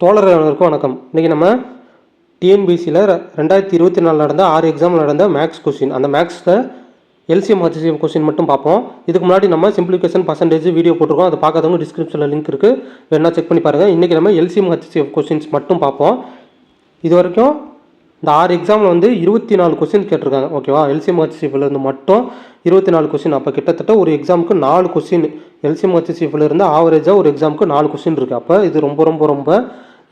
தோழர் அனைவருக்கும் வணக்கம். இன்றைக்கி நம்ம டிஎன்பிசியில் ரெண்டாயிரத்தி இருபத்தி நாலு நடந்த ஆறு எக்ஸாமில் நடந்த மேக்ஸ் கொஸ்டின் அந்த மேக்ஸில் எல்சிஎம் ஹச்சிஎம் கொஸ்டின் மட்டும் பார்ப்போம். இதுக்கு முன்னாடி நம்ம சிம்பிளிஃபிகேஷன் பர்சன்டேஜ் வீடியோ போட்டிருக்கோம். அதை பார்க்காதவங்க டிஸ்கிரிப்ஷனில் லிங்க் இருக்குது வேணா செக் பண்ணி பாருங்கள் இன்றைக்கி நம்ம எல்சிஎம் ஹச்சிஎம் கொஸ்டின்ஸ் மட்டும் பார்ப்போம். இது வரைக்கும் இந்த ஆறு எக்ஸாமில் வந்து இருபத்தி நாலு கொஸ்டின் கேட்டிருக்காங்க. ஓகேவா எல்சிஎம் ஹச்சிஎஃப்லேருந்து மட்டும் இருபத்தி நாலு கொஸ்டின் அப்போ கிட்டத்தட்ட ஒரு எக்ஸாமுக்கு நாலு கொஸ்டின் எல்சிஎம் ஹச்சிஎஃப்லேருந்து ஆவரேஜாக ஒரு எக்ஸாமுக்கு நாலு கொஸ்டின் இருக்குது அப்போ இது ரொம்ப ரொம்ப ரொம்ப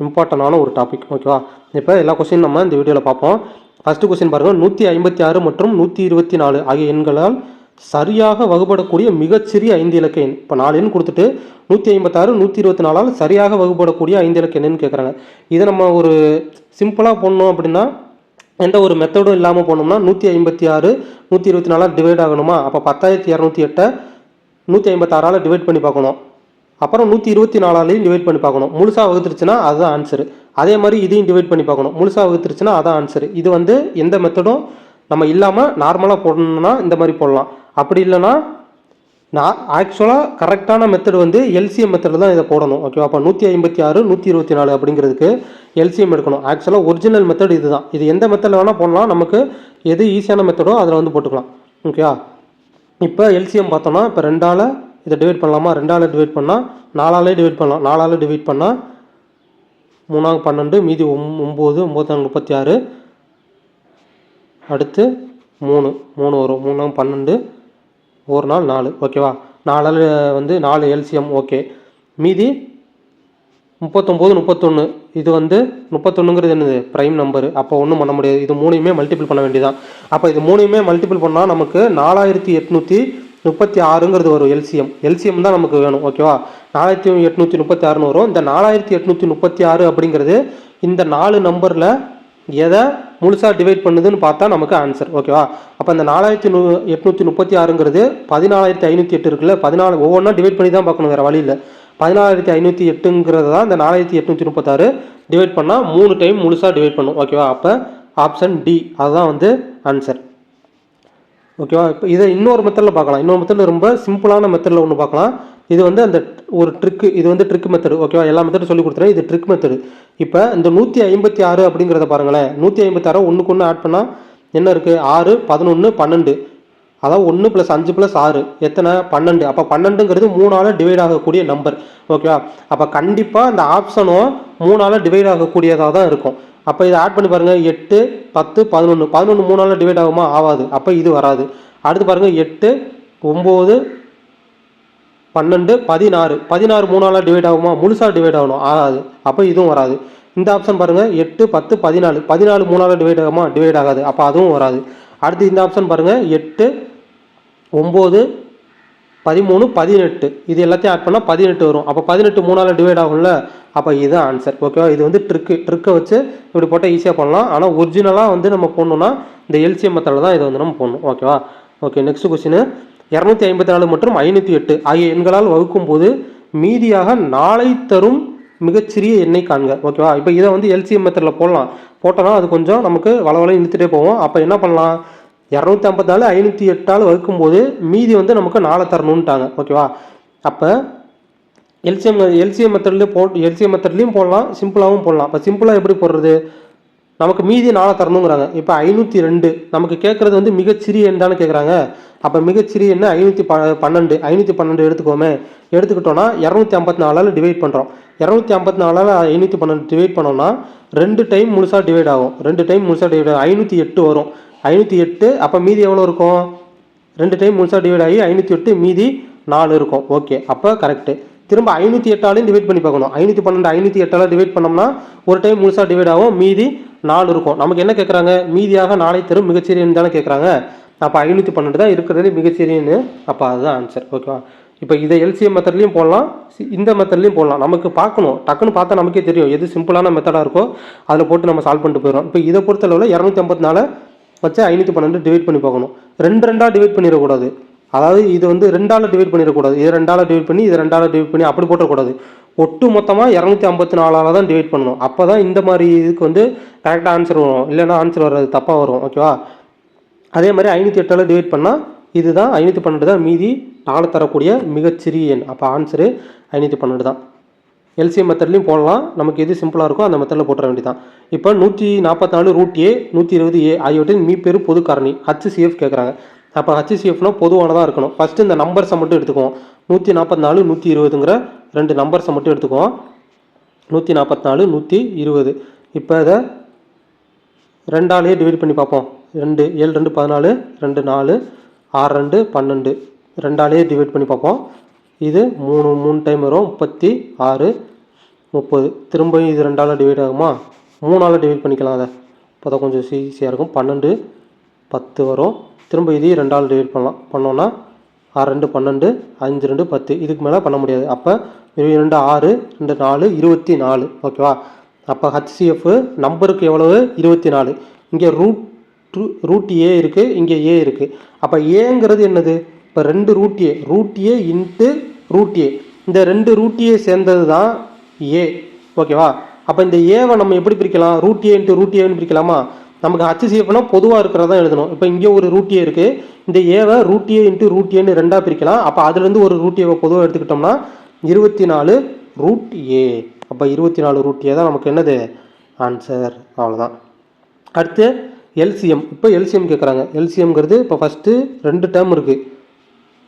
இம்பார்ட்டண்டான ஒரு டாபிக் ஓகேவா? இப்போ எல்லா கொஸ்டின் நம்ம இந்த வீடியோவில் பார்ப்போம். ஃபஸ்ட்டு கொஸ்டின் பாருங்கள் நூற்றி ஐம்பத்தி ஆறு மற்றும் நூற்றி இருபத்தி நாலு ஆகிய எண்களால் சரியாக வகுபடக்கூடிய மிகச்சிறிய ஐந்து இலக்க எண். இப்போ நாலு எண் கொடுத்துட்டு நூற்றி ஐம்பத்தாறு நூற்றி இருபத்தி நாலால் சரியாக வகுபடக்கூடிய ஐந்து இலக்க எண்ணுன்னு கேட்குறாங்க இதை நம்ம ஒரு சிம்பிளாக போடணும் அப்படின்னா எந்த ஒரு மெத்தடும் இல்லாமல் போனோம்னா நூற்றி ஐம்பத்தி ஆறு நூற்றி இருபத்தி நாலால் டிவைட் ஆகணுமா? அப்போ பத்தாயிரத்தி இரநூத்தி எட்டை நூற்றி ஐம்பத்தாறால் டிவைட் பண்ணி பார்க்கணும். அப்புறம் நூற்றி இருபத்தி நாலாலையும் டிவைட் பண்ணி பார்க்கணும். முழுசாக வகுத்துருச்சுன்னா அதுதான் ஆன்சர் அதே மாதிரி இதையும் டிவைட் பண்ணி பார்க்கணும். முழுசாக வகுத்துருச்சுன்னா அதான் ஆன்சர் இது வந்து எந்த மெத்தடும் நம்ம இல்லாமல் நார்மலாக போடணும்னா இந்த மாதிரி போடலாம். அப்படி இல்லைன்னா நான் ஆக்சுவலாக கரெக்டான மெத்தட் வந்து எல்சிஎம் மெத்தடில் தான் இதை போடணும். ஓகேவா அப்போ நூற்றி ஐம்பத்தி ஆறு நூற்றி இருபத்தி நாலு அப்படிங்கிறதுக்கு எல்சிஎம் எடுக்கணும். ஆக்சுவலாக ஒரிஜினல் மெத்தட் இது தான் இது எந்த மெத்தடில் வேணால் போடலாம். நமக்கு எது ஈஸியான மெத்தடோ அதில் வந்து போட்டுக்கலாம். ஓகேவா இப்போ எல்சிஎம் பார்த்தோம்னா இப்போ ரெண்டால் இதை டிவைட் பண்ணலாமா? ரெண்டால் டிவைட் பண்ணால் நாலாலே டிவைட் பண்ணலாம். நாலால் டிவைட் பண்ணால் மூணாங்க பன்னெண்டு மீதி ஒம் ஒம்பது ஒம்பத்தாங்க முப்பத்தி ஆறு அடுத்து மூணு. மூணு வரும். மூணாம் பன்னெண்டு ஒரு நாள் நாலு. ஓகேவா நாலால் வந்து நாலு எல்சிஎம் ஓகே மீதி முப்பத்தொம்போது முப்பத்தொன்று இது வந்து முப்பத்தொன்னுங்கிறது என்னது? ப்ரைம் நம்பரு அப்போ ஒன்றும் பண்ண முடியாது. இது மூணையுமே மல்டிபிள் பண்ண வேண்டியதான் அப்போ இது மூணையுமே மல்டிபிள் பண்ணால் நமக்கு நாலாயிரத்தி எட்நூற்றி முப்பத்தி ஆறுங்கிறது வரும் எல்சிஎம் எல்சிஎம் தான் நமக்கு வேணும் ஓகேவா நாலாயிரத்தி எட்நூற்றி முப்பத்தி ஆறுன்னு வரும். இந்த நாலாயிரத்தி எட்நூற்றி முப்பத்தி ஆறு அப்படிங்கிறது இந்த நாலு நம்பரில் எதை முழுசாக டிவைட் பண்ணுதுன்னு பார்த்தா நமக்கு ஆன்சர் ஓகேவா அப்போ இந்த நாலாயிரத்தி நூ எட்நூற்றி முப்பத்தி ஆறுங்கிறது பதினாலாயிரத்தி ஐநூற்றி எட்டு இருக்குல்ல? பதினாலு ஒவ்வொன்றா டிவைட் பண்ணி தான் பார்க்கணும் வேறு வழியில் பதினாலாயிரத்தி ஐநூற்றி எட்டுங்கிறது தான் இந்த நாலாயிரத்தி எட்நூற்றி முப்பத்தாறு டிவைட் பண்ணால் மூணு டைம் முழுசாக டிவைட் பண்ணும் ஓகேவா அப்போ ஆப்ஷன் டி அதுதான் வந்து ஆன்சர் ஓகேவா இப்போ இதை இன்னொரு மெத்தடில் பார்க்கலாம். இன்னொரு மெத்தடில் ரொம்ப சிம்பிளான மெத்தடில் ஒன்று பார்க்கலாம். இது வந்து அந்த ஒரு ட்ரிக்கு இது வந்து ட்ரிக் மெத்தடு ஓகேவா எல்லா மெத்தடும் சொல்லி கொடுத்துறேன். இது ட்ரிக் மெத்தடு இப்போ இந்த நூற்றி ஐம்பத்தி ஆறு அப்படிங்கிறத பாருங்களேன். நூற்றி ஐம்பத்தி ஆறு ஒன்றுக்கு ஒன்று ஆட் பண்ணால் என்ன இருக்குது ஆறு பதினொன்று பன்னெண்டு. அதாவது ஒன்று ப்ளஸ் அஞ்சு ப்ளஸ் ஆறு. எத்தனை? பன்னெண்டு. அப்போ பன்னெண்டுங்கிறது மூணால் டிவைட் ஆகக்கூடிய நம்பர் ஓகேவா அப்போ கண்டிப்பாக இந்த ஆப்ஷனும் மூணால் டிவைட் ஆகக்கூடியதாக தான் இருக்கும். அப்போ இதை ஆட் பண்ணி பாருங்கள் எட்டு பத்து பதினொன்று பதினொன்று மூணால் டிவைட் ஆகுமா? ஆகாது. அப்போ இது வராது. அடுத்து பாருங்கள் எட்டு ஒம்பது பன்னெண்டு பதினாறு. பதினாறு மூணால் டிவைட் ஆகுமா? முழுசாக டிவைட் ஆகணும். ஆகாது. அப்போ இதுவும் வராது. இந்த ஆப்ஷன் பாருங்கள் எட்டு பத்து பதினாலு. பதினாலு மூணால் டிவைட் ஆகுமா? டிவைட் ஆகாது. அப்போ அதுவும் வராது. அடுத்து இந்த ஆப்ஷன் பாருங்கள் எட்டு ஒம்பது பதிமூணு பதினெட்டு. இது எல்லாத்தையும் ஆட் பண்ணால் பதினெட்டு வரும். அப்போ பதினெட்டு மூணால் டிவைட் ஆகும்ல? அப்போ இதுதான் ஆன்சர் ஓகேவா இது வந்து ட்ரிக்கு ட்ரிக்கை வச்சு இப்படி போட்டால் ஈஸியாக பண்ணலாம். ஆனால் ஒரிஜினலாக வந்து நம்ம போடணுன்னா இந்த எல்சிஎம் மெத்தடில் தான் இதை வந்து நம்ம போடணும். ஓகேவா ஓகே நெக்ஸ்ட் கொஸ்டின் இரநூத்தி ஐம்பத்தி நாலு மற்றும் ஐநூற்றி எட்டு ஆகிய எண்களால் வகுக்கும் போது மீதியாக நாளை தரும் மிகச்சிறிய எண்ணை காண்க. ஓகேவா இப்போ இதை வந்து எல்சிஎம் மெத்தடில் போடலாம். போட்டோன்னா அது கொஞ்சம் நமக்கு வளவலை இழுத்துட்டே போவோம். அப்போ என்ன பண்ணலாம்? இரநூத்தி ஐம்பத்தி நாலு ஐநூற்றி எட்டால் வகுக்கும்போது மீதி வந்து நமக்கு நாளை தரணுன்ட்டாங்க ஓகேவா அப்போ எல்சிஎம் எல்சிஎம் மெத்தட்லேயும் போ எல்சிஎம் மெத்தட்லேயும் போடலாம் சிம்பிளாகவும் போடலாம். இப்போ சிம்பிளாக எப்படி போடுறது? நமக்கு மீதி நாளை தரணுங்கிறாங்க. இப்போ ஐநூற்றி ரெண்டு நமக்கு கேட்குறது வந்து மிகச்சிறிய எண் கேட்குறாங்க அப்போ மிகச்சிறிய எண்ணு ஐநூற்றி ப பன்னெண்டு ஐநூற்றி பன்னெண்டு எடுத்துக்கோமே. எடுத்துக்கிட்டோன்னா இரநூத்தி ஐம்பத்தி நாலால் டிவைட் பண்ணுறோம் இரநூத்தி ஐம்பத்தி நாலால் ஐநூற்றி பன்னெண்டு டிவைட் பண்ணோம்னா ரெண்டு டைம் முழுசாக டிவைட் ஆகும். ரெண்டு டைம் முழுசாக டிவைட் ஆகும். ஐநூற்றி எட்டு வரும். ஐநூற்றி எட்டு அப்போ மீதி எவ்வளோ இருக்கும்? ரெண்டு டைம் முழுசாக டிவைட் ஆகி ஐநூற்றி எட்டு மீதி நாலு இருக்கும். ஓகே அப்போ கரெக்டு திரும்ப ஐநூற்றி எட்டாலையும் டிவைட் பண்ணி பார்க்கணும். ஐநூற்றி பன்னெண்டு ஐநூற்றி எட்டால் டிவைட் பண்ணோம்னா ஒரு டைம் முழுசாக டிவைட் ஆகும். மீதி நாலு இருக்கும். நமக்கு என்ன கேட்குறாங்க மீதியாக நாளை தரும் மிகச்சிறியன்னு தானே கேட்குறாங்க அப்போ ஐநூற்றி பன்னெண்டு தான் இருக்கிறதே மிகச்சிறியன்னு அப்போ அதுதான் ஆன்சர் ஓகேவா இப்போ இதை எல்சிஎம் மெத்தட்லையும் போடலாம். சி- இந்த மெத்தட்லையும் போடலாம். நமக்கு பார்க்கணும். டக்குன்னு பார்த்தா நமக்கே தெரியும். எது சிம்பிளான மெத்தடாக இருக்கோ அதில் போட்டு நம்ம சால்வ் பண்ணிட்டு போயிடும் இப்போ இதை பொறுத்தளவில் இரநூத்தி ஐம்பத்தி நாலு வச்சு ஐநூற்றி பன்னெண்டு டிவைட் பண்ணி பார்க்கணும். ரெண்டு ரெண்டாக டிவைட் பண்ணிடக்கூடாது. அதாவது இது வந்து ரெண்டால் டிவைட் பண்ணிடக்கூடாது. இது ரெண்டால் டிவைட் பண்ணி இது ரெண்டால் டிவைட் பண்ணி அப்படி போட்டக்கூடாது. ஒட்டு மொத்தமாக இரநூத்தி ஐம்பத்தி நாலால் தான் டிவைட் பண்ணணும். அப்போ தான் இந்த மாதிரி இதுக்கு வந்து கரெக்டாக ஆன்சர் வரும். இல்லைன்னா ஆன்சர் வராது. தப்பாக வரும். ஓகேவா அதே மாதிரி ஐநூற்றி எட்டால் டிவைட் பண்ணால் இதுதான் ஐநூற்றி பன்னெண்டு தான் மீதி நாலு தரக்கூடிய மிகச்சிறிய எண். அப்போ ஆன்சரு ஐநூற்றி பன்னெண்டு தான் எல்சிஎம் மெத்தட்லையும் போடலாம். நமக்கு எது சிம்பிளாக இருக்கோ அந்த மெத்தடில் போட்டுற வேண்டியதான் இப்போ நூற்றி நாற்பத்தி ரூட் ஏ நூற்றி இருபது ஏ ஆகியவற்றின் மீ பெரு பொது காரணி ஹச்சிசிஎஃப் கேட்குறாங்க அப்போ ஹச்சிசிஎஃப்னா பொதுவானதாக இருக்கணும். ஃபஸ்ட்டு இந்த நம்பர்ஸை மட்டும் எடுத்துக்குவோம். நூற்றி நாற்பத்தி நாலு நூற்றி இருபதுங்கிற ரெண்டு நம்பர்ஸை மட்டும் எடுத்துக்குவோம். நூற்றி நாற்பத்தி நாலு நூற்றி இருபது இப்போ இதை ரெண்டாலேயே டிவைட் பண்ணி பார்ப்போம். ரெண்டு ஏழு ரெண்டு பதினாலு ரெண்டு நாலு ஆறு ரெண்டு பன்னெண்டு. ரெண்டாலேயே டிவைட் பண்ணி பார்ப்போம். இது மூணு மூணு டைம் வரும். முப்பத்தி ஆறு முப்பது. திரும்பவும் இது ரெண்டால் டிவைட் ஆகுமா? மூணால் டிவைட் பண்ணிக்கலாம் அதை. அப்போ தான் கொஞ்சம் ஈஸியாக இருக்கும். பன்னெண்டு பத்து வரும். திரும்ப இதையும் ரெண்டால் டிவைட் பண்ணலாம். பண்ணோன்னா ஆறு ரெண்டு பன்னெண்டு அஞ்சு ரெண்டு பத்து இதுக்கு மேலே பண்ண முடியாது. அப்போ இருபது ரெண்டு ஆறு ரெண்டு நாலு இருபத்தி நாலு. ஓகேவா? அப்போ ஹச்சிஎஃப் நம்பருக்கு எவ்வளவு? இருபத்தி நாலு. இங்கே ரூட் ரூட் ஏ இருக்குது இங்கே ஏ இருக்குது அப்போ ஏங்கிறது என்னது? இப்போ ரெண்டு root A root A into root A இந்த ரெண்டு ரூட் ஏ சேர்ந்தது தான் ஏ ஓகேவா? அப்போ இந்த ஏவை நம்ம எப்படி பிரிக்கலாம்? ரூட் ஏ இன்ட்டு ரூட் ஏன்னு பிரிக்கலாமா? நமக்கு ஹச்சிசிஎஃப்னா பொதுவாக இருக்கிறதா எழுதணும். இப்போ இங்கே ஒரு ரூட்டியே இருக்குது இந்த ஏவை ரூட்டியே இன்ட்டு ரூட் ரெண்டாக பிரிக்கலாம். அப்போ அதுலேருந்து ஒரு ரூட்டியை பொதுவாக எடுத்துக்கிட்டோம்னா இருபத்தி நாலு ரூட் ஏ அப்போ இருபத்தி நாலு ரூட் ஏ தான் நமக்கு என்னது? ஆன்சர் அவ்வளோதான் அடுத்து எல்சிஎம் இப்போ எல்சிஎம் கேட்குறாங்க எல்சிஎம்ங்கிறது இப்போ ஃபஸ்ட்டு ரெண்டு டேர்ம் இருக்குது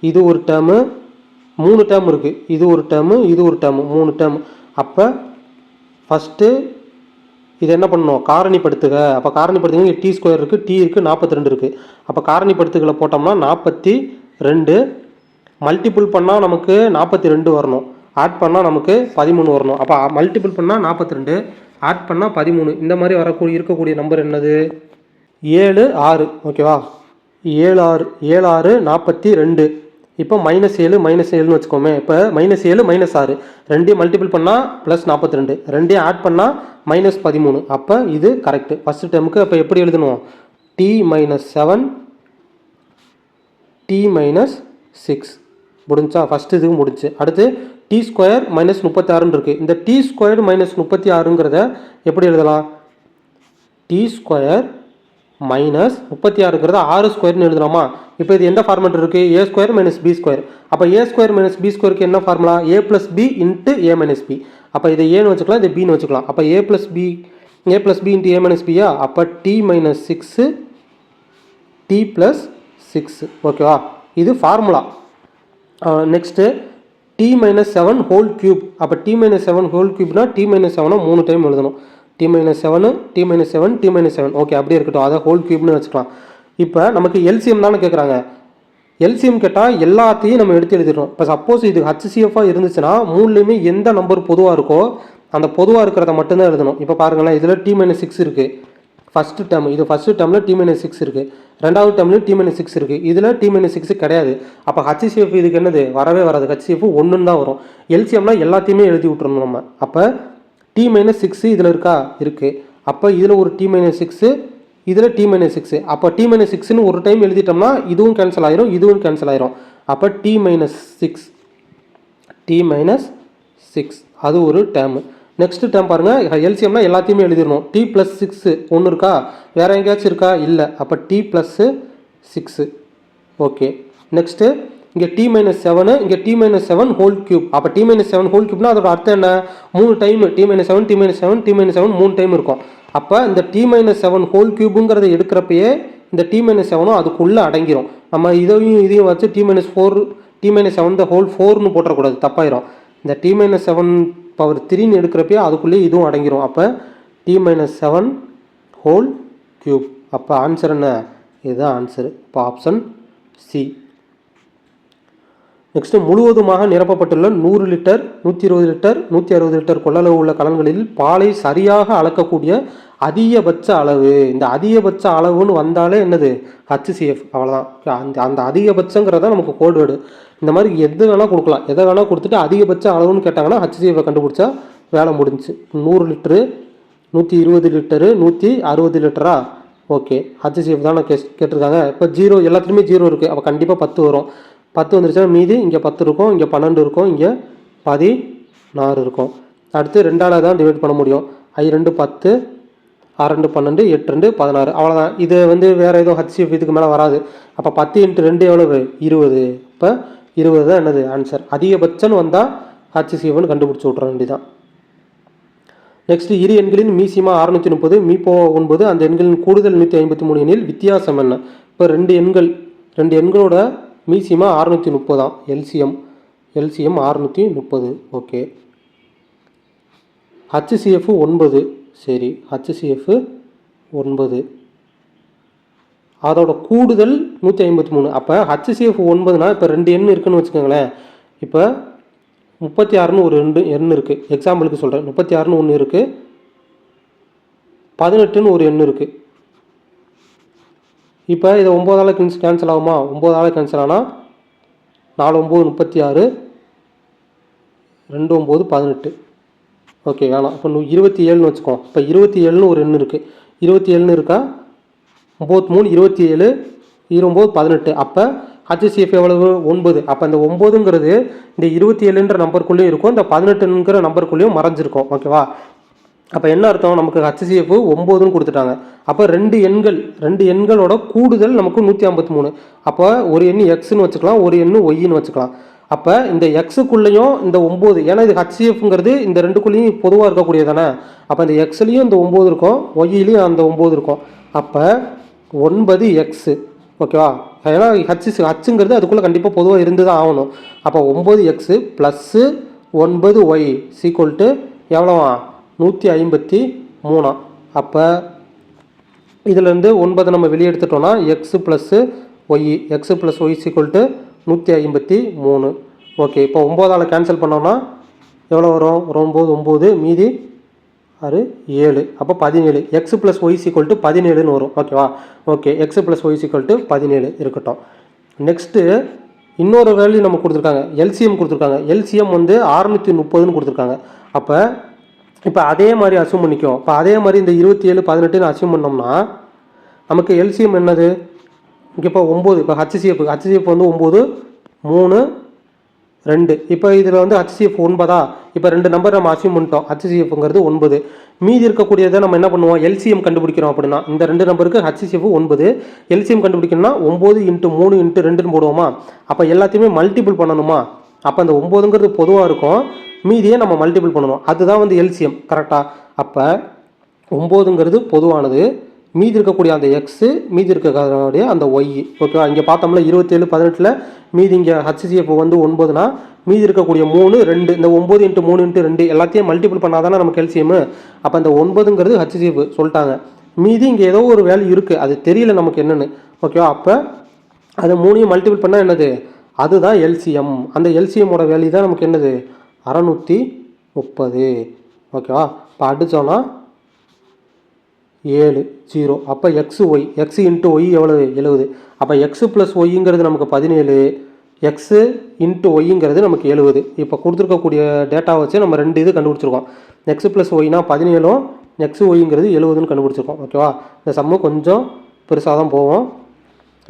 இது ஒரு டேர்மு மூணு டேர்ம் இருக்குது இது ஒரு டேர்மு இது ஒரு டேர்மு மூணு டேர்ம் அப்போ ஃபஸ்ட்டு இது என்ன பண்ணணும்? காரணிப்படுத்துக. அப்போ காரணிப்படுத்துங்க டி ஸ்கொயர் இருக்குது டி இருக்குது நாற்பத்தி ரெண்டு இருக்குது அப்போ காரணிப்படுத்துகளை போட்டோம்னா நாற்பத்தி ரெண்டு மல்டிபிள் பண்ணால் நமக்கு நாற்பத்தி ரெண்டு வரணும். ஆட் பண்ணால் நமக்கு பதிமூணு வரணும். அப்போ மல்டிபிள் பண்ணால் நாற்பத்தி ரெண்டு ஆட் பண்ணால் பதிமூணு. இந்த மாதிரி வரக்கூடிய இருக்கக்கூடிய நம்பர் என்னது? ஏழு ஆறு. ஓகேவா ஏழு ஆறு ஏழு ஆறு நாற்பத்தி ரெண்டு. இப்போ மைனஸ் ஏழு மைனஸ் ஏழுன்னு வச்சுக்கோமே. இப்போ மைனஸ் ஏழு மைனஸ் ஆறு. ரெண்டையும் மல்டிபிள் பண்ணால் ப்ளஸ் நாற்பத்தி ரெண்டு ரெண்டையும் ஆட் பண்ணால் மைனஸ் பதிமூணு. அப்போ இது கரெக்டு ஃபஸ்ட்டு டேமுக்கு அப்போ எப்படி எழுதணும்? T minus seven T minus six முடிஞ்சா ஃபஸ்ட்டு இது முடிஞ்சு. அடுத்து டி ஸ்கொயர் மைனஸ் முப்பத்தி ஆறுன்னு இருக்குது இந்த டி ஸ்கொயர் மைனஸ் முப்பத்தி ஆறுங்கிறத எப்படி எழுதலாம்? டி ஸ்கொயர் மைனஸ் முப்பத்தி ஆறுங்கிறது ஆறு ஸ்கொயர்னு எழுதலாமா? இப்போ இது எந்த ஃபார்மெட் இருக்குது A square minus B square அப்போ ஏ ஸ்கொயர் மைனஸ் பி ஸ்கொயருக்கு என்ன formula A plus B into A minus B அப்போ இதை ஏன்னு வச்சுக்கலாம் இதை பின்னு வச்சுக்கலாம். அப்போ A plus B A plus B into A minus பியா அப்போ T minus six T plus six ஓகேவா இது formula next T minus seven whole cube அப்போ டி மைனஸ் செவன் ஹோல் க்யூப்னா டி மைனஸ் செவனை மூணு டைம் எழுதணும். T minus seven T minus seven T minus seven okay அப்படியே இருக்கட்டும். அதை ஹோல் கியூப்னு வச்சுக்கலாம். இப்போ நமக்கு எல்சிஎம் தானே கேட்குறாங்க எல்சிஎம் கேட்டால் எல்லாத்தையும் நம்ம எடுத்து எழுதிடுறோம். இப்போ சப்போஸ் இது ஹச்சிசிஎஃபாக இருந்துச்சுன்னா மூணுலேயுமே எந்த நம்பர் பொதுவாக இருக்கோ அந்த பொதுவாக இருக்கிறத மட்டும்தான் எழுதணும். இப்போ பாருங்களேன் இதில் டி மைனஸ் சிக்ஸ் இருக்குது ஃபஸ்ட்டு டேர்ம் இது ஃபஸ்ட்டு டேர்மில் டி மைனஸ் சிக்ஸ் இருக்குது ரெண்டாவது டேர்ம்லையும் டி மைனஸ் சிக்ஸ் இருக்குது இதில் டி மைனஸ் சிக்ஸ் கிடையாது. அப்போ ஹச்சிசிஎஃப் இதுக்கு என்னது? வரவே வராது. ஹச்சிசிஎஃப் ஒன்றுன்னு தான் வரும். எல்சிஎம்னா எல்லாத்தையுமே எழுதி விட்டுருணும் நம்ம. அப்போ டி மைனஸ் சிக்ஸு இதில் இருக்கா? இருக்குது அப்போ இதில் ஒரு டி மைனஸ் சிக்ஸு இதில் டி மைனஸ் சிக்ஸு அப்போ டி மைனஸ் சிக்ஸ்னு ஒரு டைம் எழுதிட்டோம்னா இதுவும் கேன்சல் ஆயிரும் இதுவும் கேன்சல் ஆயிரும். அப்போ T minus six T minus six அது ஒரு டேர்மு நெக்ஸ்ட் டேம் பாருங்கள் எல்சிஎம்னா எல்லாத்தையுமே எழுதிடணும். டி ப்ளஸ் சிக்ஸு ஒன்று இருக்கா? வேறு எங்கேயாச்சும் இருக்கா? இல்லை. அப்போ T plus six okay next இங்கே டி மைனஸ் செவனு இங்கே T minus seven whole cube அப்போ டி மைனஸ் செவன் ஹோல் கியூப்னா அதோட அர்த்தம் என்ன மூணு time T minus seven T minus seven T minus seven மூணு டைம் இருக்கும் அப்போ இந்த டி மைனஸ் செவன் ஹோல் கியூபுங்கிறத எடுக்கிறப்பயே இந்த டி மைனஸ் செவனும் அதுக்குள்ளே அடங்கிரும் நம்ம இதையும் இதையும் வச்சு T minus four T minus seven the whole ஃபோர்னு போட்டுறக்கூடாது தப்பாயிரும் இந்த டி மைனஸ் செவன் பவர் த்ரீன்னு எடுக்கிறப்பயே அதுக்குள்ளேயே இதுவும் அடங்கிரும் அப்போ T minus seven whole cube அப்போ ஆன்சர் என்ன இதுதான் ஆன்சர் இப்போ ஆப்ஷன் சி நெக்ஸ்ட்டு முழுவதுமாக நிரப்பப்பட்டுள்ள நூறு லிட்டர் நூற்றி இருபது லிட்டர் நூற்றி அறுபது லிட்டர் கொள்ளளவு உள்ள கலன்களில் பாலை சரியாக அளக்கக்கூடிய அதிகபட்ச அளவு. இந்த அதிகபட்ச அளவுன்னு வந்தாலே என்னது? ஹச்சிசிஎஃப் அவ்வளோதான் அந்த அந்த அதிகபட்சங்கிறத நமக்கு கோட் இந்த மாதிரி எது வேணால் கொடுக்கலாம். எதை வேணால் கொடுத்துட்டு அதிகபட்ச அளவுன்னு கேட்டாங்கன்னா ஹச்சிசிஎஃப்பை கண்டுபிடிச்சா வேலை முடிஞ்சு நூறு லிட்டரு நூற்றி இருபது லிட்டரு? நூற்றி அறுபது லிட்டரா ஓகே ஹச்சிசிஎஃப் தான் கேஸ் கேட்டிருக்காங்க. இப்போ ஜீரோ எல்லாத்துலேயுமே ஜீரோ இருக்குது அப்போ கண்டிப்பாக பத்து வரும். பத்து வந்துருச்சுன்னா மீதி இங்கே பத்து இருக்கும் இங்கே பன்னெண்டு இருக்கும் இங்கே பதினாறு இருக்கும். அடுத்து ரெண்டால் தான் டிவைட் பண்ண முடியும். ஐ ரெண்டு பத்து ஆறு ரெண்டு பன்னெண்டு எட்டு ரெண்டு பதினாறு. அவ்வளோதான் இது வந்து வேறு எதுவும் ஹச்சிஎஃப் இதுக்கு மேலே வராது. அப்போ பத்து இன்ட்டு ரெண்டு எவ்வளவு? இருபது. இப்போ இருபது தான் என்னது? ஆன்சர் அதிகபட்சம்னு வந்தால் ஹச்சிசிஎஃப்னு கண்டுபிடிச்சி விட்ற வேண்டிதான் நெக்ஸ்ட் இரு எண்களின் மீசிமா அறுநூற்றி முப்பது மீப்போ ஒன்பது அந்த எண்களின் கூடுதல் நூற்றி ஐம்பத்தி மூணு எண்ணில் வித்தியாசம் என்ன? இப்போ ரெண்டு எண்கள் ரெண்டு எண்களோட மீசிமா அறுநூற்றி முப்பதாம் எல்சிஎம். எல்சிஎம் அறுநூற்றி முப்பது. ஓகே. ஹச்சிசிஎஃப் ஒன்பது. சரி ஹச்சிசிஎஃப் ஒன்பது. அதோட கூடுதல் நூற்றி ஐம்பத்தி மூணு. அப்போ ஹச்சிசிஎஃப் ஒன்பதுனா இப்போ ரெண்டு எண் இருக்குன்னு வச்சுக்கோங்களேன். இப்போ முப்பத்தி ஆறுன்னு ஒரு ரெண்டு எண் இருக்குது எக்ஸாம்பிளுக்கு சொல்கிறேன் முப்பத்தி ஆறுன்னு ஒன்று இருக்குது பதினெட்டுன்னு ஒரு எண் இருக்குது இப்போ இதை ஒம்போதால் கேன்ஸ் கேன்சல் ஆகுமா? ஒம்போதால் கேன்சல் ஆனால் நாலு ஒம்பது முப்பத்தி ஆறு ரெண்டு ஒம்பது பதினெட்டு. ஓகே வேணாம். இப்போ நூ இருபத்தி ஏழுன்னு வச்சுக்கோ இப்போ இருபத்தி ஏழுன்னு ஒரு எண்ணு இருக்குது இருபத்தி ஏழுன்னு இருக்கா? ஒம்பது மூணு இருபத்தி ஏழு இருபது பதினெட்டு. அப்போ ஹச்சிசிஎஃப் எவ்வளவு? ஒன்பது. அப்போ இந்த ஒம்போதுங்கிறது இந்த இருபத்தி ஏழுன்ற நம்பருக்குள்ளேயும் இருக்கும். இந்த பதினெட்டுங்கிற நம்பருக்குள்ளேயும் மறைஞ்சிருக்கும். ஓகேவா அப்போ என்ன அர்த்தம்? நமக்கு ஹச்சிசிஎஃப் ஒம்போதுன்னு கொடுத்துட்டாங்க. அப்போ ரெண்டு எண்கள் ரெண்டு எண்களோட கூடுதல் நமக்கு நூற்றி ஐம்பத்தி மூணு. அப்போ ஒரு எண் எக்ஸ்னு வச்சுக்கலாம் ஒரு எண் ஒய்ன்னு வச்சுக்கலாம். அப்போ இந்த எக்ஸுக்குள்ளேயும் இந்த ஒம்பது ஏன்னா இது ஹச்சிஎஃப்ங்கிறது இந்த ரெண்டுக்குள்ளேயும் பொதுவாக இருக்கக்கூடியதானே? அப்போ இந்த எக்ஸ்லேயும் இந்த ஒம்பது இருக்கும் ஒய்யிலையும் அந்த ஒம்பது இருக்கும். அப்போ ஒன்பது எக்ஸு ஓகேவா ஏன்னா ஹச்சு ஹச்சுங்கிறது அதுக்குள்ளே கண்டிப்பாக பொதுவாக இருந்து தான் ஆகணும். அப்போ ஒம்பது எக்ஸு ப்ளஸ்ஸு ஒன்பது ஒய் சீக்குவல் டு எவ்வளோவா? நூற்றி ஐம்பத்தி மூணா. அப்போ இதுலேருந்து ஒன்பதை நம்ம வெளியே எடுத்துட்டோம்னா X plus Y X plus Y equal to நூற்றி ஐம்பத்தி மூணு. ஓகே இப்போ ஒம்போதால் கேன்சல் பண்ணோம்னா எவ்வளோ வரும்? ஒரு ஒம்பது ஒம்பது மீதி ஆறு ஏழு. அப்போ பதினேழு. X plus Y equal to பதினேழுன்னு வரும். ஓகேவா okay X plus Y equal to பதினேழு இருக்கட்டும். நெக்ஸ்ட்டு இன்னொரு வேல்யூ நம்ம கொடுத்துருக்காங்க. எல்சிஎம் கொடுத்துருக்காங்க. எல்சிஎம் வந்து அறுநூற்றி முப்பதுன்னு கொடுத்துருக்காங்க. அப்போ இப்போ அதே மாதிரி அசியூம் பண்ணிக்கும் இப்போ அதே மாதிரி இந்த இருபத்தி ஏழு பதினெட்டுன்னு அசியூம் பண்ணோம்னா நமக்கு எல்சிஎம் என்னது? இங்கே இப்போ ஒம்பது இப்போ ஹச்சிசிஎஃப் ஹச்சிசிஎஃப் வந்து ஒம்பது மூணு ரெண்டு. இப்போ இதில் வந்து ஹச்சிசிஎஃப் ஒன்பதா? இப்போ ரெண்டு நம்பர் நம்ம அசியூம் பண்ணிட்டோம். ஹச்சிசிஎஃப்ங்கிறது ஒன்பது. மீதி இருக்கக்கூடியதை நம்ம என்ன பண்ணுவோம்? எல்சிஎம் கண்டுபிடிக்கிறோம் அப்படின்னா இந்த ரெண்டு நம்பருக்கு ஹச்சிசிஎஃப் ஒன்பது. எல்சிஎம் கண்டுபிடிக்கணும்னா ஒம்பது இன்ட்டு மூணு இன்ட்டு ரெண்டுன்னு போடுவோமா? அப்போ எல்லாத்தையுமே மல்டிபிள் பண்ணணுமா? அப்போ அந்த ஒம்போதுங்கிறது பொதுவாக இருக்கும். மீதியை நம்ம மல்டிபிள் பண்ணணும். அதுதான் வந்து எல்சிஎம் கரெக்டாக அப்போ ஒம்போதுங்கிறது பொதுவானது. மீதி இருக்கக்கூடிய அந்த எக்ஸு மீதி இருக்கக்கூடிய அந்த ஒய் ஓகேவா இங்கே பார்த்தோம்ல இருபத்தேழு பதினெட்டில் மீதி இங்கே ஹச்சிசிஎஃப் வந்து ஒன்பதுனா மீதி இருக்கக்கூடிய மூணு ரெண்டு. இந்த ஒம்பது இன்ட்டு மூணு இன்ட்டு ரெண்டு எல்லாத்தையும் மல்டிபிள் பண்ணால் தானே நமக்கு எல்சிஎம் அப்போ அந்த ஒன்பதுங்கிறது ஹச்சிசிஎஃப் சொல்லிட்டாங்க. மீதி இங்கே ஏதோ ஒரு வேல்யூ இருக்குது அது தெரியல நமக்கு என்னென்னு. ஓகேவா அப்போ அதை மூணையும் மல்டிபிள் பண்ணால் என்னது? அதுதான் எல்சிஎம் அந்த எல்சிஎம்மோட வேல்யூ தான் நமக்கு என்னது? அறநூற்றி முப்பது. ஓகேவா? இப்போ அடித்தோன்னா ஏழு ஜீரோ. அப்போ X Y X into Y எவ்வளவு எழுபது அப்போ எக்ஸு ப்ளஸ் ஒய்ங்கிறது நமக்கு பதினேழு. எக்ஸு இன்ட்டு ஒய்ங்கிறது நமக்கு எழுபது இப்போ கொடுத்துருக்கக்கூடிய டேட்டா வச்சு நம்ம ரெண்டு இது கண்டுபிடிச்சிருக்கோம். எக்ஸ் ப்ளஸ் ஒய்னா பதினேழும் எக்ஸ் ஒய்ங்கிறது எழுபதுன்னு கண்டுபிடிச்சிருக்கோம். ஓகேவா? இந்த சம்மு கொஞ்சம் பெருசாக தான் போவோம்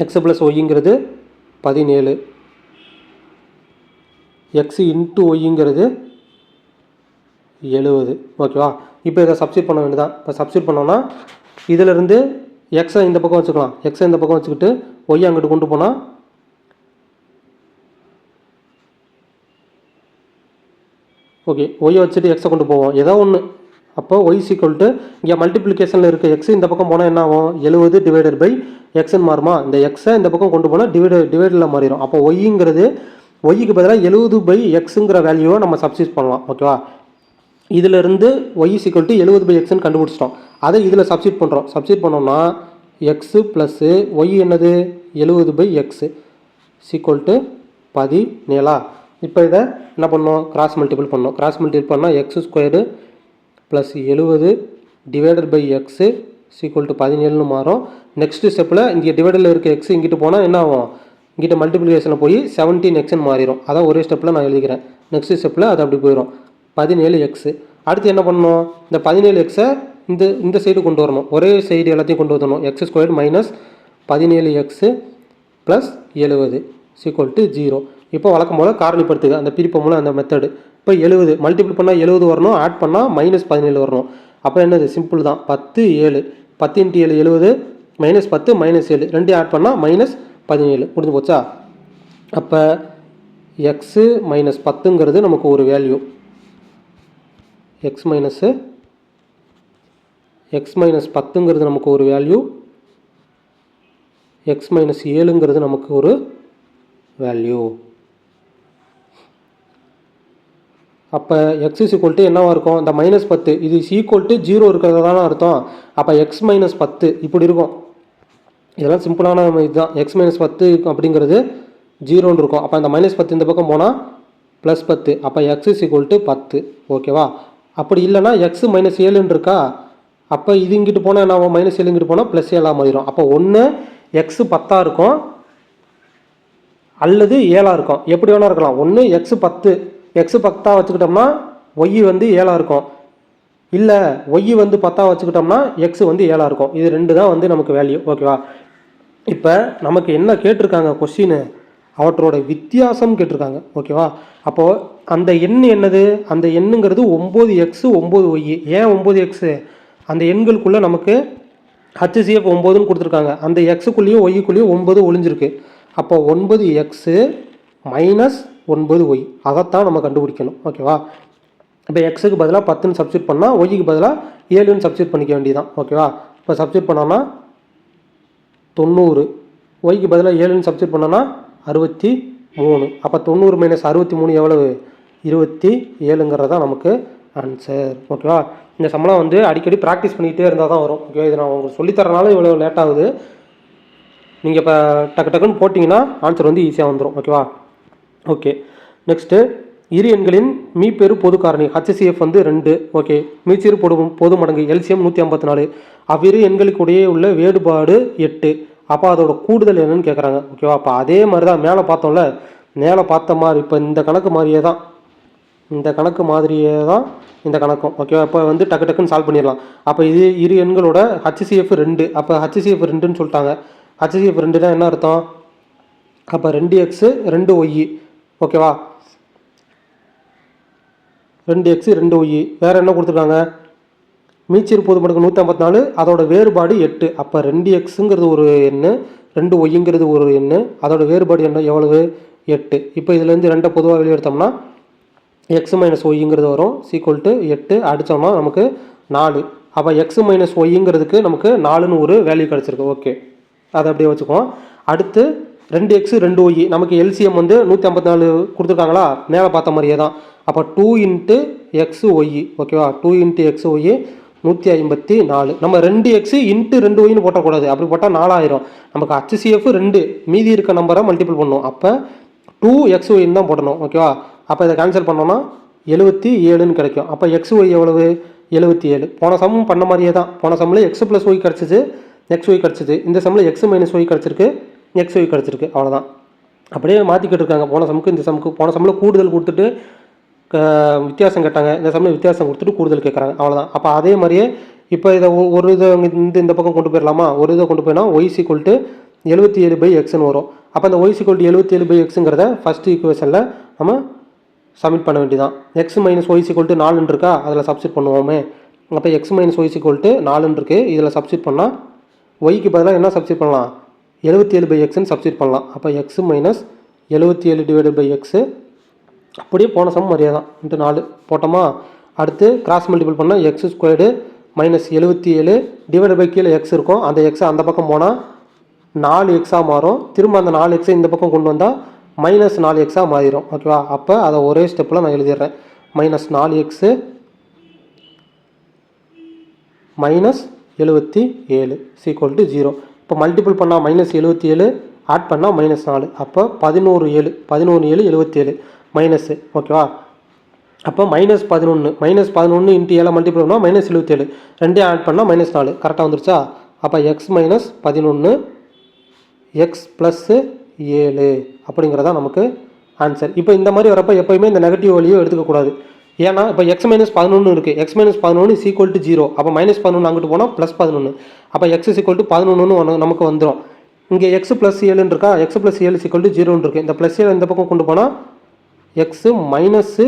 எக்ஸ் ப்ளஸ் ஒய்ங்கிறது பதினேழு. எக்ஸ் இன்ட்டு ஒய்ங்கிறது எழுபது ஓகேவா இப்போ இதை சப்ஸ்டியூட் பண்ண வேண்டியதான் இப்போ சப்ஸ்டியூட் பண்ணோன்னா இதிலிருந்து எக்ஸை இந்த பக்கம் வச்சுக்கலாம். எக்ஸை இந்த பக்கம் வச்சுக்கிட்டு ஒய் அங்கிட்டு கொண்டு போனால் ஓகே ஒய்யை வச்சுட்டு எக்ஸை கொண்டு போவோம். ஏதோ ஒன்று அப்போ ஒய் சீக்வல் டு இங்கே மல்டிப்ளிகேஷனில் இருக்க. எக்ஸ் இந்த பக்கம் போனால் என்ன ஆகும்? எழுபது டிவைடட் பை எக்ஸ்ன்னு மாறுமா? இந்த எக்ஸை இந்த பக்கம் கொண்டு போனால் டிவைடு டிவைடில் மாறிடும். அப்போ ஒய்ங்கிறது ஒய்க்கு பதிலாக எழுபது பை எக்ஸுங்கிற வேல்யூவை நம்ம சப்ஸ்டியூஸ் பண்ணலாம் ஓகேவா இதிலிருந்து ஒய் சிக்கல் டு எழுபது பை எக்ஸ்னு கண்டுபிடிச்சிட்டோம். அதை இதில் சப்ஸ்டியூட் பண்ணுறோம் சப்ஸ்டியூட் பண்ணோம்னா எக்ஸு ப்ளஸ்ஸு ஒய் என்னது? எழுபது பை எக்ஸு சீக்வல் டு பதினேழா? இப்போ இதை என்ன பண்ணோம்? கிராஸ் மல்டிபிள் பண்ணோம். கிராஸ் மல்டிபிள் பண்ணால் எக்ஸ் ஸ்கொயரு ப்ளஸ் எழுபது divided by X equal to பதினேழுன்னு மாறும். நெக்ஸ்ட் ஸ்டெப்பில் இங்கே டிவைடில் இருக்க எக்ஸ் இங்கிட்டு போனால் என்ன ஆகும்? இங்கிட்ட மல்டிப்ளிகேஷனில் போய் செவன்டீன் எக்ஸ்னு மாறிடும் அதான் ஒரே ஸ்டெப்பில் நான் எழுதிக்கிறேன். நெக்ஸ்ட் ஸ்டெப்பில் அது அப்படி போயிடும் பதினேழு எக்ஸு அடுத்து என்ன பண்ணணும்? இந்த பதினேழு எக்ஸை இந்த இந்த சைடு கொண்டு வரணும். ஒரே சைடு எல்லாத்தையும் கொண்டு வரணும். எக்ஸ் ஸ்கொயர் மைனஸ் பதினேழு எக்ஸு ப்ளஸ் எழுபது சீக்குவல் டு ஜீரோ இப்போ வழக்கம் போல் காரணிப்படுத்துக. அந்த பிரிப்பு மூலம் அந்த மெத்தடு இப்போ எழுபது மல்டிபிள் பண்ணால் எழுபது வரணும். ஆட் பண்ணால் மைனஸ் பதினேழு வரணும். அப்போ என்னது? சிம்பிள் தான். பத்து ஏழு. பத்து இன்ட்டு ஏழு எழுபது மைனஸ் பத்து மைனஸ் ஏழு. ரெண்டு ஆட் பண்ணால் மைனஸ் பதினேழு. முடிஞ்சு போச்சா? அப்போ எக்ஸு மைனஸ் பத்துங்கிறது நமக்கு ஒரு value X minus X minus பத்துங்கிறது நமக்கு ஒரு வேல்யூ எக்ஸ் மைனஸ் ஏழுங்கிறது நமக்கு ஒரு வேல்யூ அப்போ எக்ஸ் இஸ் ஈக்குவல் டு என்னவாக இருக்கும்? இந்த மைனஸ் பத்து. இது ஈக்குவல் டு ஜீரோ இருக்கிறது தானே அர்த்தம். அப்போ எக்ஸ் மைனஸ் பத்து. இப்படி இருக்கும். இதெல்லாம் சிம்பிளான இதுதான். எக்ஸ் மைனஸ் பத்து அப்படிங்கிறது ஜீரோன்னு இருக்கும். அப்போ அந்த மைனஸ் பத்து இந்த பக்கம் போனால் ப்ளஸ் பத்து. அப்போ எக்ஸ் இஸ் ஈக்குவல் டு பத்து. ஓகேவா அப்படி இல்லைன்னா எக்ஸ் மைனஸ் ஏழுன்னு இருக்கா? அப்போ இது இங்கிட்டு போனால் என்ன மைனஸ் ஏழு இங்கிட்டு போனால் ப்ளஸ் ஏழாக மாறிடும். அப்போ ஒன்று எக்ஸு பத்தாக இருக்கும். அல்லது ஏழாக இருக்கும். எப்படி வேணால் இருக்கலாம். ஒன்று எக்ஸு பத்து. எக்ஸு பத்தாக வச்சுக்கிட்டோம்னா ஒய் வந்து ஏழாக இருக்கும். இல்லை ஒய் வந்து பத்தாக வச்சுக்கிட்டோம்னா எக்ஸ் வந்து ஏழாக இருக்கும். இது ரெண்டு தான் வந்து நமக்கு வேல்யூ ஓகேவா இப்போ நமக்கு என்ன கேட்டிருக்காங்க கொஸ்டின் அவற்றோட வித்தியாசம் கேட்டிருக்காங்க. ஓகேவா அப்போது அந்த எண் என்னது? அந்த எண்ணுங்கிறது ஒம்பது எக்ஸு ஒம்பது ஒய் ஏன் ஒம்பது எக்ஸு அந்த எண்களுக்குள்ளே நமக்கு ஹச்சிசிஎஃப் ஒம்போதுன்னு கொடுத்துருக்காங்க. அந்த எக்ஸுக்குள்ளேயும் ஒய்க்குள்ளேயும் ஒன்பது ஒளிஞ்சிருக்கு. அப்போ ஒன்பது எக்ஸு மைனஸ் ஒன்பது ஒய் அதைத்தான் நம்ம கண்டுபிடிக்கணும். ஓகேவா இப்போ எக்ஸுக்கு பதிலாக பத்துன்னு சப்ஸ்டியூட் பண்ணால் ஒய்க்கு பதிலாக ஏழுன்னு சப்ஸ்டியூட் பண்ணிக்க வேண்டியதான் ஓகேவா இப்போ சப்ஸ்டியூட் பண்ணோன்னா தொண்ணூறு. ஒய்க்கு பதிலாக ஏழுன்னு சப்ஸ்டியூட் பண்ணோன்னா அறுபத்தி மூணு. அப்போ தொண்ணூறு மைனஸ் அறுபத்தி மூணு எவ்வளவு? இருபத்தி ஏழுங்கிறது தான் நமக்கு ஆன்சர் ஓகேவா இந்த சம்பளம் வந்து அடிக்கடி ப்ராக்டிஸ் பண்ணிக்கிட்டே இருந்தால் தான் வரும். ஓகே இது நான் உங்களுக்கு சொல்லித்தரனால இவ்வளோ லேட் ஆகுது. நீங்கள் இப்போ டக்கு டக்குன்னு போட்டிங்கன்னா ஆன்சர் வந்து ஈஸியாக வந்துடும் ஓகேவா ஓகே நெக்ஸ்ட்டு இரு எண்களின் மீப்பெரு பொது காரணி ஹச்சிசிஎஃப் வந்து ரெண்டு. ஓகே மீச்சிறு பொது பொது மடங்கு எல்சிஎம் நூற்றி ஐம்பத்தி நாலு. அவ்விரு எண்களுக்குடையே உள்ள வேறுபாடு எட்டு. அப்போ அதோட கூடுதல் என்னன்னு கேட்குறாங்க ஓகேவா அப்போ அதே மாதிரி தான் மேலே பார்த்தோம்ல. மேலே பார்த்த மாதிரி இப்போ இந்த கணக்கு மாதிரியே தான். இந்த கணக்கு மாதிரியே தான் இந்த கணக்கும். ஓகேவா இப்போ வந்து டக்கு டக்குன்னு சால்வ் பண்ணிடலாம். அப்போ இது இரு எண்களோட ஹச்சிசிஎஃப் ரெண்டு. அப்போ ஹச்சிசிஎஃப் ரெண்டுன்னு சொல்லிட்டாங்க. ஹச்சிசிஎஃப் ரெண்டுனா என்ன அர்த்தம்? அப்போ ரெண்டு எக்ஸு ரெண்டு ஒய் ஓகேவா ரெண்டு எக்ஸு ரெண்டு ஒய் வேறு என்ன கொடுத்துருக்காங்க? மீச்சிறு பொது மடங்கு நூற்றி நாலு அதோட வேறுபாடு எட்டு. அப்போ ரெண்டு எக்ஸுங்கிறது ஒரு எண்ணு ரெண்டு ஒய்ங்கிறது ஒரு எண்ணு அதோட வேறுபாடு என்ன எவ்வளவு? எட்டு. இப்போ இதுலேருந்து ரெண்டை பொதுவாக வெளியெடுத்தோம்னா எக்ஸ் மைனஸ் ஒய்ங்கிறது வரும் சீக்குவல் டு எட்டு. அடித்தோம்னா நமக்கு நாலு. அப்போ எக்ஸ் மைனஸ் ஒய்ங்கிறதுக்கு நமக்கு நாலுன்னு ஒரு வேல்யூ கிடச்சிருக்கு. ஓகே அதை அப்படியே வச்சுக்குவோம். அடுத்து ரெண்டு எக்ஸு ரெண்டு ஒய் நமக்கு எல்சிஎம் வந்து நூற்றி ஐம்பத்தி நாலு கொடுத்துருக்காங்களா? மேலே பார்த்த மாதிரியே தான். அப்போ டூ இன்ட்டு எக்ஸ் ஒய் ஓகேவா டூ இன்ட்டு எக்ஸு ஒய் நூற்றி ஐம்பத்தி நாலு. நம்ம ரெண்டு எக்ஸு இன்ட்டு ரெண்டு ஒய்னு போட்டக்கூடாது. அப்படி போட்டால் நாலாயிரம். நமக்கு ஹச்சிசிஎஃப் ரெண்டு. மீதி இருக்க நம்பரை மல்டிபிள் பண்ணணும் அப்போ டூ எக்ஸ் ஒய்ன்னு தான் போடணும். ஓகேவா அப்போ இதை கேன்சல் பண்ணோன்னா எழுபத்தி ஏழுன்னு கிடைக்கும். அப்போ எக்ஸ் ஒய் எவ்வளவு? எழுபத்தி ஏழு. போன சமம் பண்ண மாதிரியே தான். போன சம்மில் எக்ஸ் ப்ளஸ் ஒய் கிடச்சிச்சு எக்ஸ் ஒய் கிடச்சிது. இந்த சம்மில் எக்ஸ் மைனஸ் ஒய் கிடச்சிருக்கு. எக்ஸ் ஒய் கிடச்சிருக்கு. அவ்வளோதான் அப்படியே மாற்றிக்கிட்டு இருக்காங்க போன சமுக்கு இந்த சமுக்கு போன சம்மில் கூடுதல் கொடுத்துட்டு க- வித்தியாசம் கேட்டாங்க. இந்த சமயம் வித்தியாசம் கொடுத்துட்டு கூடுதல் கேட்குறாங்க அவ்வளோதான் அப்போ அதே மாதிரியே இப்போ இதை ஒ- ஒரு இதை இந்த இந்த பக்கம் கொண்டு போயிடலாமா ஒரு இதை கொண்டு போயினா ஒய் சீக்குவல் டு எழுபத்தி ஏழு பை எக்ஸ்னு வரும். அப்போ அந்த ஒய் சீக்குவல் டு எழுபத்தி ஏழு பை எக்ஸுங்கிறத ஃபஸ்ட் ஈக்குவேஷனில் நம்ம சப்மிட் பண்ண வேண்டியதான் X minus Y equal to நாலுன்னு இருக்கா? அதில் சப்ஸ்டிட் பண்ணுவோமே. அப்போ X minus Y equal to நாலுன்னு இருக்குது இதில் சப்ஸ்டிட் பண்ணால் ஒய்க்கு பதிலாக என்ன சப்ஸ்டிட் பண்ணலாம்? எழுபத்தி ஏழு பை எக்ஸ்னு சப்ஸ்டியூட் பண்ணலாம். அப்போ எக்ஸு மைனஸ் எழுபத்தி ஏழு டிவைடட் பை எக்ஸு அப்படியே போன சம் மாதிரியே தான். இன்ட்டு நாலு போட்டோமா? அடுத்து கிராஸ் மல்டிபிள் பண்ணால் எக்ஸ் ஸ்கொயர்டு மைனஸ் எழுபத்தி ஏழு டிவைட் பை கீழே எக்ஸ் இருக்கும். அந்த எக்ஸ் அந்த பக்கம் போனால் நாலு எக்ஸாக மாறும். திரும்ப அந்த நாலு எக்ஸை இந்த பக்கம் கொண்டு வந்தால் மைனஸ் நாலு எக்ஸாக மாறிடும் ஓகேவா? அப்போ அதை ஒரே ஸ்டெப்பில் நான் எழுதிடுறேன். மைனஸ் நாலு எக்ஸு மைனஸ் எழுபத்தி ஏழு சீக்குவல் டு ஜீரோ இப்போ மல்டிபிள் பண்ணால் மைனஸ் எழுபத்தி ஏழு ஆட் பண்ணால் மைனஸ் நாலு. அப்போ பதினோரு ஏழு பதினோரு ஏழு எழுபத்தேழு மைனஸு ஓகேவா அப்போ மைனஸ் பதினொன்று மைனஸ் பதினொன்று இன்ட்டு ஏழை மல்டிபிள் பண்ணால் மைனஸ் எழுபத்தேழு ரெண்டையும் ஆட் பண்ணால் மைனஸ் நாலு. கரெக்டாக வந்துருச்சா? அப்போ எக்ஸ் மைனஸ் பதினொன்று எக்ஸ் ப்ளஸ்ஸு ஏழு. அப்படிங்கிறதா நமக்கு ஆன்சர் இப்போ இந்த மாதிரி வரப்போ எப்போயுமே இந்த நெகட்டிவ் வழியோ எடுத்துக்கக்கூடாது. ஏன்னா இப்போ எக்ஸ் மைனஸ் பதினொன்று இருக்குது எக்ஸ் மைனஸ் பதினொன்று சீக்குவல் டு ஜீரோ அப்போ மைனஸ் பதினொன்று அங்கிட்டு போனால் ப்ளஸ் பதினொன்று அப்போ எக்ஸ் சீக்குவல் டு பதினொன்றுன்னு நமக்கு வந்துடும் இங்கே எக்ஸ் ப்ளஸ் ஏழுன்னு இருக்கா? எக்ஸ் ப்ளஸ் ஏழு சீக்குவல் டு ஜீரோன்னு இருக்குது இந்த ப்ளஸ் ஏழு இந்த பக்கம் கொண்டு போனால் எக்ஸு மைனஸ்ஸு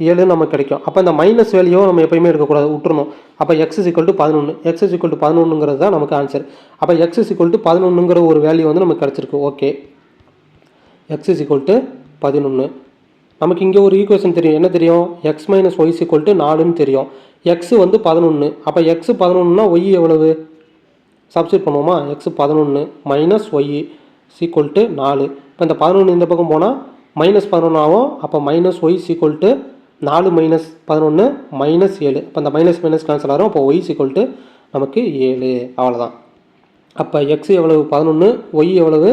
ஏழு நமக்கு கிடைக்கும். அப்போ இந்த மைனஸ் வேல்யூவை நம்ம எப்பயுமே எடுக்கக்கூடாது. விட்டுறணும். அப்போ எக்ஸ் இக்குவல் டு பதினொன்று எக்ஸ் இக்குவல் டு பதினொன்றுங்கிறது தான் நமக்கு ஆன்சர் அப்போ எக்ஸ் இக்குவல் டு பதினொன்றுங்கிற ஒரு வேல்யூ வந்து நமக்கு கிடச்சிருக்கு. ஓகே எக்ஸ் இக்குவல் டு பதினொன்று நமக்கு இங்கே ஒரு ஈக்குவேஷன் தெரியும். என்ன தெரியும்? X minus y equal to நாலுன்னு தெரியும். எக்ஸு வந்து பதினொன்று அப்போ எக்ஸு பதினொன்றுனா ஒய் எவ்வளவு? சப்ஸ்டியூட் பண்ணுவோமா? எக்ஸு பதினொன்று மைனஸ் ஒய் சீக்குவல் டு நாலு. இப்போ இந்த பதினொன்று இந்த பக்கம் போனால் மைனஸ் பதினொன்று ஆகும். அப்போ மைனஸ் ஒய் சீக்குவல் டு நாலு மைனஸ் பதினொன்று மைனஸ் ஏழு. இப்போ இந்த மைனஸ் மைனஸ் கேன்சல் ஆகும் அப்போ ஒய் சீக்குவல் டு நமக்கு ஏழு. அவ்வளோதான் அப்போ எக்ஸ் எவ்வளவு? பதினொன்று ஒய் எவ்வளவு?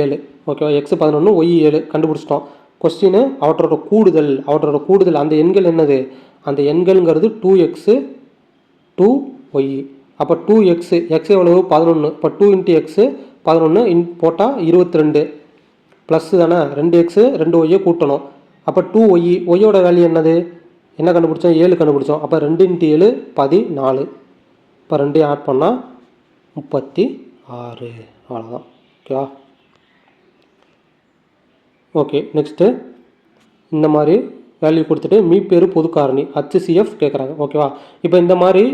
ஏழு. ஓகேவா எக்ஸ் பதினொன்று ஒய் ஏழு. கண்டுபிடிச்சிட்டோம். கொஸ்டின் அவற்றோட கூடுதல் அவற்றோட கூடுதல் அந்த எண்கள் என்னது? அந்த எண்கள்ங்கிறது டூ எக்ஸு டூ ஒய் அப்போ டூ எக்ஸு எக்ஸ் எவ்வளவு? பதினொன்று இப்போ டூ இன்ட்டு எக்ஸு பதினொன்று இன் போட்டால் இருபத்தி ரெண்டு ப்ளஸ் தானே? ரெண்டு எக்ஸு ரெண்டு ஒய்யை கூட்டணும். அப்போ டூ ஒய் ஒய்யோட வேல்யூ என்னது? என்ன கண்டுபிடிச்சோம்? ஏழு கண்டுபிடிச்சோம். அப்போ ரெண்டு இன்ட்டு ஏழு பதினாலு. இப்போ ரெண்டையும் ஆட் பண்ணால் முப்பத்தி ஆறு. அவ்வளோதான் ஓகேவா ஓகே நெக்ஸ்ட்டு இந்த மாதிரி வேல்யூ கொடுத்துட்டு மீ பேர் பொது காரணி ஹச்சிசிஎஃப் கேட்குறாங்க ஓகேவா இப்போ இந்த மாதிரி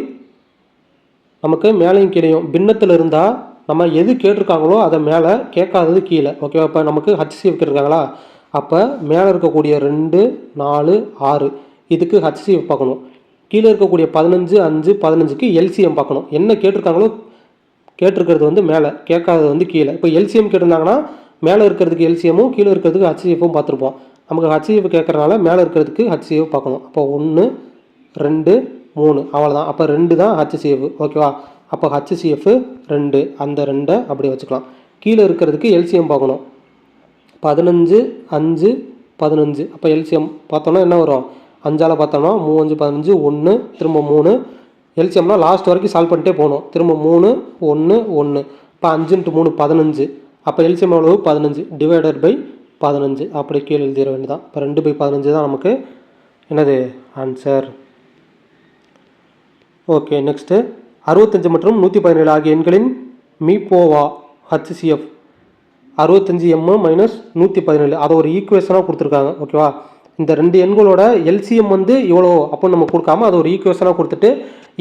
நமக்கு மேலேயும் கீழேயும் பின்னத்தில் இருந்தால் நம்ம எது கேட்டிருக்காங்களோ அதை மேலே கேட்காதது கீழே ஓகேவா இப்போ நமக்கு ஹச்சிசிஎஃப் கேட்டிருக்காங்களா? அப்போ மேலே இருக்கக்கூடிய ரெண்டு நாலு ஆறு இதுக்கு ஹச்சிசிஎஃப் பார்க்கணும். கீழே இருக்கக்கூடிய பதினஞ்சு அஞ்சு பதினஞ்சுக்கு எல்சிஎம் பார்க்கணும். என்ன கேட்டிருக்காங்களோ கேட்டிருக்கிறது வந்து மேலே கேட்காதது வந்து கீழே. இப்போ எல்சிஎம் கேட்டிருந்தாங்கன்னா மேலே இருக்கிறதுக்கு எல்சிஎம்மும் கீழே இருக்கிறதுக்கு ஹச்சிஎஃப்பும் பார்த்துருப்போம். நமக்கு ஹச்சிஎஃப் கேட்குறனால மேலே இருக்கிறதுக்கு ஹச்சிஎஃப் பார்க்கணும். அப்போ ஒன்று ரெண்டு மூணு. அவ்வளோதான் அப்போ ரெண்டு தான் ஹச்சிஎஃப் ஓகேவா? அப்போ ஹச்சிஎஃப் ரெண்டு. அந்த ரெண்டை அப்படி வச்சுக்கலாம். கீழே இருக்கிறதுக்கு எல்சிஎம் பார்க்கணும். பதினஞ்சு அஞ்சு பதினஞ்சு. அப்போ எல்சிஎம் பார்த்தோன்னா என்ன வரும்? அஞ்சால் பார்த்தோம்னா மூவஞ்சு பதினஞ்சு ஒன்று திரும்ப மூணு. எல்சிஎம்னா லாஸ்ட் வரைக்கும் சால்வ் பண்ணிட்டே போகணும். திரும்ப மூணு ஒன்று ஒன்று. இப்போ அஞ்சுன்ட்டு மூணு பதினஞ்சு. அப்போ எல்சிஎம் எவ்வளவு? பதினஞ்சு. டிவைடட் பை பதினஞ்சு. அப்படி கீழே எழுதிட வேண்டியதான் இப்போ ரெண்டு பை பதினஞ்சு தான் நமக்கு என்னது? ஆன்சர் ஓகே நெக்ஸ்ட்டு அறுபத்தஞ்சு மற்றும் நூற்றி பதினேழு ஆகிய எண்களின் மீபோவா ஹச்சிசிஎஃப் அறுபத்தஞ்சு எம்மு மைனஸ் நூற்றி பதினேழு அதை ஒரு ஈக்குவேஷனாக கொடுத்துருக்காங்க. ஓகேவா இந்த ரெண்டு எண்களோட எல்சிஎம் வந்து இவ்வளோ அப்போ நம்ம கொடுக்காம அதை ஒரு ஈக்குவேஷனாக கொடுத்துட்டு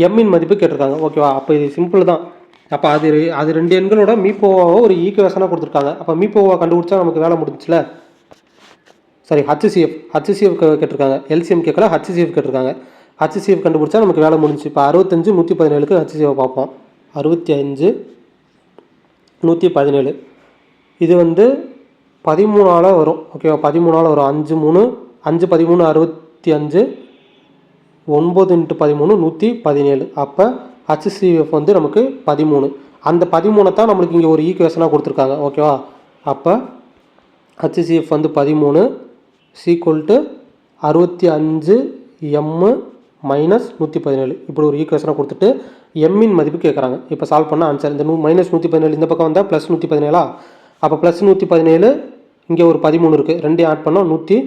எம்மின் மதிப்பு கேட்டிருக்காங்க. ஓகேவா அப்போ இது சிம்பிள் தான். அப்போ அது அது ரெண்டு எண்களோட மீப்போவாவை ஒரு ஈக்குவேஷனாக கொடுத்துருக்காங்க. அப்போ மீப்போவா கண்டுபிடிச்சா நமக்கு வேலை முடிஞ்சுல சாரி ஹச்சிசிஎஃப் ஹச்சிசிஎஃப் கேட்டிருக்காங்க. எல்சிஎம் கேட்கல ஹச்சிசிஎஃப் கேட்டிருக்காங்க. ஹச்சிசிஎஃப் கண்டுபிடிச்சா நமக்கு வேலை முடிஞ்சு இப்போ அறுபத்தஞ்சு நூற்றி பதினேழுக்கு ஹச்சிசிஎஃப் பார்ப்போம் அறுபத்தி அஞ்சு நூற்றி பதினேழு இது வந்து பதிமூணால் வரும். ஓகேவா பதிமூணால் வரும். அஞ்சு மூணு அஞ்சு பதிமூணு அறுபத்தி அஞ்சு ஒன்பது இன்ட்டு பதிமூணு நூற்றி பதினேழு அப்போ ஹச்சிசிஎஃப் வந்து நமக்கு பதிமூணு. அந்த பதிமூணை தான் நம்மளுக்கு இங்கே ஒரு ஈக்குவேஷனாக கொடுத்துருக்காங்க. ஓகேவா அப்போ ஹச்சிசிஎஃப் வந்து பதிமூணு சீக்குவல் டு அறுபத்தி அஞ்சு எம்மு மைனஸ் நூற்றி பதினேழு. இப்படி ஒரு ஈக்குவேஷனாக கொடுத்துட்டு எம்மின் மதிப்பு கேட்குறாங்க இப்போ சால்வ் பண்ண ஆன்சர் இந்த நூ மைனஸ் நூற்றி பதினேழு இந்த பக்கம் வந்தால் ப்ளஸ் நூற்றி பதினேழா? அப்போ ப்ளஸ் நூற்றி பதினேழு இங்கே ஒரு பதிமூணு இருக்குது ரெண்டையும் ஆட் பண்ணால் நூற்றி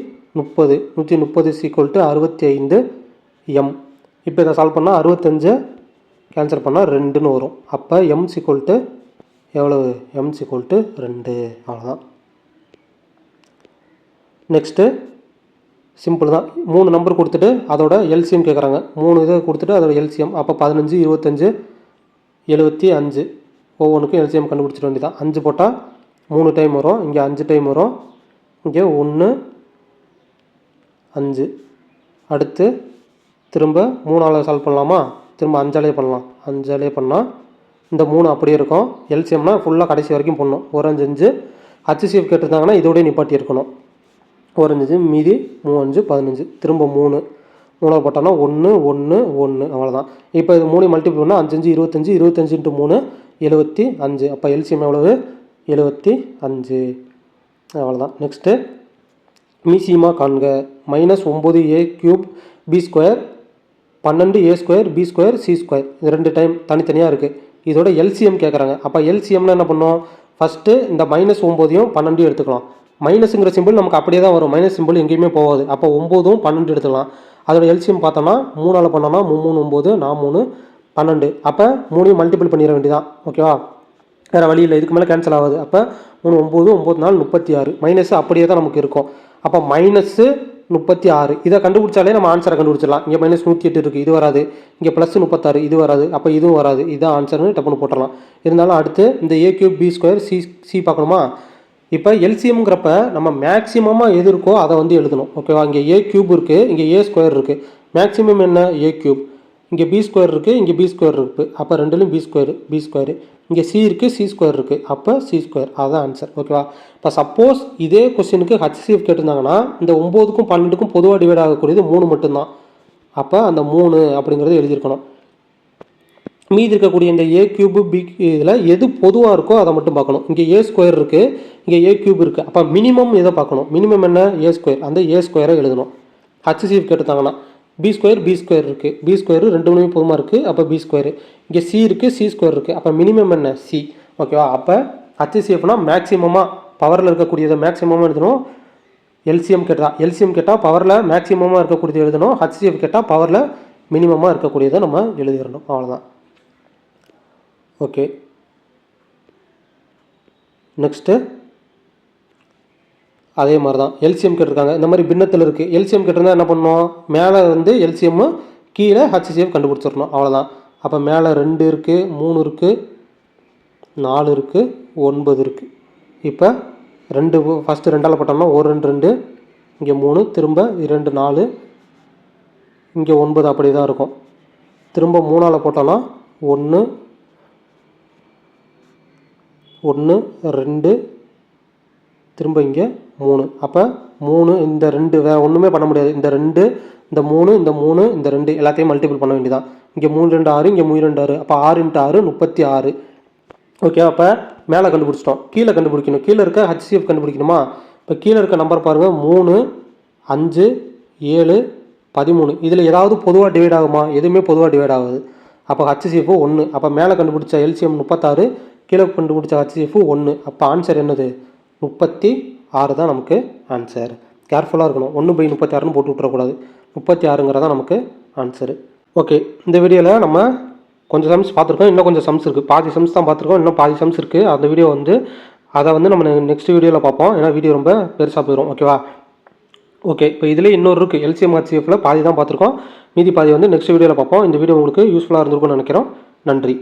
முப்பது. நூற்றி முப்பது சீக்குவல் டு அறுபத்தி ஐந்து எம் இப்போ இதை சால்வ் பண்ணால் அறுபத்தஞ்சு கேன்சல் பண்ணால் ரெண்டுன்னு வரும். அப்போ எம் சீக்குவல் டு எவ்வளவு? எம் சீக்குவல் டு ரெண்டு. அவ்வளோதான் நெக்ஸ்ட்டு சிம்பிள் தான். மூணு நம்பர் கொடுத்துட்டு அதோட எல்சிஎம் கேட்குறாங்க மூணு இதை கொடுத்துட்டு அதோட எல்சிஎம் அப்போ பதினஞ்சு இருபத்தஞ்சு எழுபத்தி அஞ்சு. ஒவ்வொன்றுக்கும் எல்சிஎம் கண்டுபிடிச்சிட வேண்டியதான் அஞ்சு போட்டால் மூணு டைம் வரும். இங்கே அஞ்சு டைம் வரும். இங்கே ஒன்று அஞ்சு. அடுத்து திரும்ப மூணால் சால்வ் பண்ணலாமா? திரும்ப அஞ்சாலே பண்ணலாம். அஞ்சாலே பண்ணால் இந்த மூணு அப்படியே இருக்கும். எல்சிஎம்னா ஃபுல்லாக கடைசி வரைக்கும் பண்ணணும் ஒரு அஞ்சு அஞ்சு. ஹச்சிசிஎஃப் கேட்டிருந்தாங்கன்னா இதோடய நிப்பாட்டி இருக்கணும். ஒரு அஞ்சு மீதி மூவஞ்சு பதினஞ்சு. திரும்ப மூணு. மூணாவது போட்டோம்னா ஒன்று ஒன்று ஒன்று அவ்வளோதான் இப்போ இது மூணு மல்டிபிள் பண்ணால் அஞ்சு அஞ்சு இருபத்தஞ்சு இருபத்தஞ்சு இன்ட்டு மூணு எழுபத்தி அஞ்சு. அப்போ எல்சிஎம் எவ்வளவு? எழுபத்தி அஞ்சு. அவ்வளோதான் நெக்ஸ்ட்டு மீசியமாக காண்க. மைனஸ் ஒம்பது ஏ க்யூப் பி ஸ்கொயர் பன்னெண்டு a square b square c square இது ரெண்டு டைம் தனித்தனியாக இருக்குது இதோட எல்சிஎம் கேட்குறாங்க அப்போ எல்சிஎம்னா என்ன பண்ணுவோம் ஃபஸ்ட்டு இந்த மைனஸ் ஒம்போதையும் பன்னெண்டையும் எடுத்துக்கலாம். மைனஸுங்கிற சிம்பிள் நமக்கு அப்படியே தான் வரும். மைனஸ் சிம்பிள் எங்கேயுமே போகாது. அப்போ ஒம்போதும் பன்னெண்டு எடுத்துக்கலாம். அதோட எல்சிஎம் பார்த்தோன்னா மூணால் பண்ணோன்னா மூணு ஒம்பது நான் மூணு பன்னெண்டு. அப்போ மூணையும் மல்டிபிள் பண்ணிட வேண்டியதான் ஓகேவா வேறு வழி இல்லை. இதுக்கு மேலே கேன்சல் ஆகாது. அப்போ மூணு ஒம்பது ஒம்பது நாள் முப்பத்தி ஆறு. மைனஸ் அப்படியே தான் நமக்கு இருக்கும். அப்போ மைனஸு முப்பத்தி ஆறு. இதை கண்டுபிடிச்சாலே நம்ம ஆன்சரை கண்டுபிடிச்சிடலாம். இங்கே மைனஸ் நூற்றி எட்டு இருக்குது இது வராது. இங்கே ப்ளஸ் முப்பத்தாறு இது வராது. அப்போ இதுவும் வராது. இதுதான் ஆன்சர்னு டப்புன்னு போட்டுடலாம். இருந்தாலும் அடுத்து இந்த a cube b square c c பார்க்கணுமா? இப்போ எல்சிஎம்ங்கிறப்ப நம்ம மேக்ஸிமமாக எது இருக்கோ அதை வந்து எழுதணும். ஓகேவா இங்கே ஏ கியூப் இருக்குது இங்கே ஏ ஸ்கொயர் இருக்குது மேக்ஸிமம் என்ன? ஏ கியூப் இங்கே பி ஸ்கொயர் இருக்குது இங்கே பி ஸ்கொயர் இருக்குது அப்போ ரெண்டுலையும் பி ஸ்கொயர் பி ஸ்கொயர் இங்கே சி இருக்குது சி ஸ்கொயர் இருக்குது அப்போ சி ஸ்கொயர் அதுதான் ஆன்சர் ஓகேவா இப்போ சப்போஸ் இதே கொஸ்டினுக்கு ஹச்சிசிஎஃப் கேட்டிருந்தாங்கன்னா இந்த ஒம்போதுக்கும் பன்னெண்டுக்கும் பொதுவாக டிவைட் ஆகக்கூடியது மூணு மட்டும்தான். அப்போ அந்த மூணு அப்படிங்கிறது எழுதியிருக்கணும். மீதி இருக்கக்கூடிய இந்த ஏ கியூபு பி இதில் எது பொதுவாக இருக்கோ அதை மட்டும் பார்க்கணும். இங்கே ஏ ஸ்கொயர் இருக்குது இங்கே ஏ கியூப் இருக்குது அப்போ மினிமம் எதை பார்க்கணும்? மினிமம் என்ன? ஏ ஸ்கொயர் அந்த ஏ ஸ்கொயரை எழுதணும். ஹச்சிசிஎஃப் கேட்டிருந்தாங்கன்னா பி ஸ்கொயர் பி ஸ்கொயர் இருக்குது பி ஸ்கொயர் ரெண்டு மூணுமே பொதுமாக இருக்குது அப்போ பி ஸ்கொயர் இங்கே சி இருக்குது சி ஸ்கொயர் இருக்குது அப்போ மினிமம் என்ன? சி ஓகேவா அப்போ ஹச்சிசிஎஃப்னா மேக்ஸிமமாக பவரில் இருக்கக்கூடியதை மேக்ஸிமமாக எழுதணும். எல்சிஎம் கேட்டால் எல்சிஎம் கேட்டால் பவரில் மேக்ஸிமமாக இருக்கக்கூடியது எழுதணும். ஹச்சிஎஃப் கேட்டால் பவரில் மினிமமாக இருக்கக்கூடியதை நம்ம எழுதிடணும். அவ்வளோதான் ஓகே நெக்ஸ்ட்டு அதே மாதிரி தான் எல்சிஎம் கேட்டிருக்காங்க. இந்த மாதிரி பின்னத்தில் இருக்குது எல்சிஎம் கேட்டிருந்தா என்ன பண்ணணும் மேலே வந்து எல்சிஎம்மு கீழே ஹச்சிசிஎஃப் கண்டுபிடிச்சிடணும். அவ்வளோதான் அப்போ மேலே ரெண்டு இருக்குது மூணு இருக்குது நாலு இருக்குது ஒன்பது இருக்குது இப்போ ரெண்டு ஃபஸ்ட்டு ரெண்டால் போட்டோம்னா ஒரு ரெண்டு ரெண்டு இங்கே மூணு திரும்ப இரண்டு நாலு இங்கே ஒன்பது அப்படி தான் இருக்கும். திரும்ப மூணால் போட்டோன்னா ஒன்று ஒன்று ரெண்டு திரும்ப இங்கே மூணு. அப்போ மூணு இந்த ரெண்டு வேறு ஒன்றுமே பண்ண முடியாது. இந்த ரெண்டு இந்த மூணு இந்த மூணு இந்த ரெண்டு எல்லாத்தையும் மல்டிபிள் பண்ண வேண்டியதான் இங்கே மூணு ரெண்டு ஆறு இங்கே மூணு ரெண்டு ஆறு. அப்போ ஆறு இன்ட்டு ஆறு முப்பத்தி ஆறு. ஓகே அப்போ மேலே கண்டுபிடிச்சிட்டோம். கீழே கண்டுபிடிக்கணும். கீழே இருக்க ஹச்சிஎஃப் கண்டுபிடிக்கணுமா? இப்போ கீழே இருக்க நம்பர் பாருங்கள் மூணு அஞ்சு ஏழு பதிமூணு. இதில் ஏதாவது பொதுவாக டிவைட் ஆகுமா? எதுவுமே பொதுவாக டிவைட் ஆகுது. அப்போ ஹச்சிஎஃப் ஒன்று அப்போ மேலே கண்டுபிடிச்ச எல்சிஎம் முப்பத்தாறு கீழே கண்டுபிடிச்ச ஹச்சிஎஃப் ஒன்று அப்போ ஆன்சர் என்னது? முப்பத்தி ஆறு தான் நமக்கு ஆன்சர் கேர்ஃபுல்லாக இருக்கணும். ஒன்று பை முப்பத்தி ஆறுன்னு போட்டு விட்றக்கூடாது முப்பத்தி ஆறுங்கிறதான் நமக்கு ஆன்சரு ஓகே இந்த வீடியோவில் நம்ம கொஞ்சம் சம்ஸ் பார்த்துருக்கோம். இன்னும் கொஞ்சம் சம்ஸ் இருக்குது பாதி சம்ஸ் தான் பார்த்துருக்கோம். இன்னும் பாதி சம்ஸ் இருக்குது அந்த வீடியோ வந்து அதை வந்து நம்ம நெக்ஸ்ட் வீடியோவில் பார்ப்போம். ஏன்னா வீடியோ ரொம்ப பெருசாக போயிடும் ஓகேவா ஓகே இப்போ இதில் இன்னொரு இருக்குது எல்சிஎம் ஹச்சிஎஃப்ல பாதி தான் பார்த்துருக்கோம். மீதி பாதி வந்து நெக்ஸ்ட் வீடியோவில் பார்ப்போம். இந்த வீடியோ உங்களுக்கு யூஸ்ஃபுல்லாக இருந்திருக்கும்னு நினைக்கிறோம். நன்றி.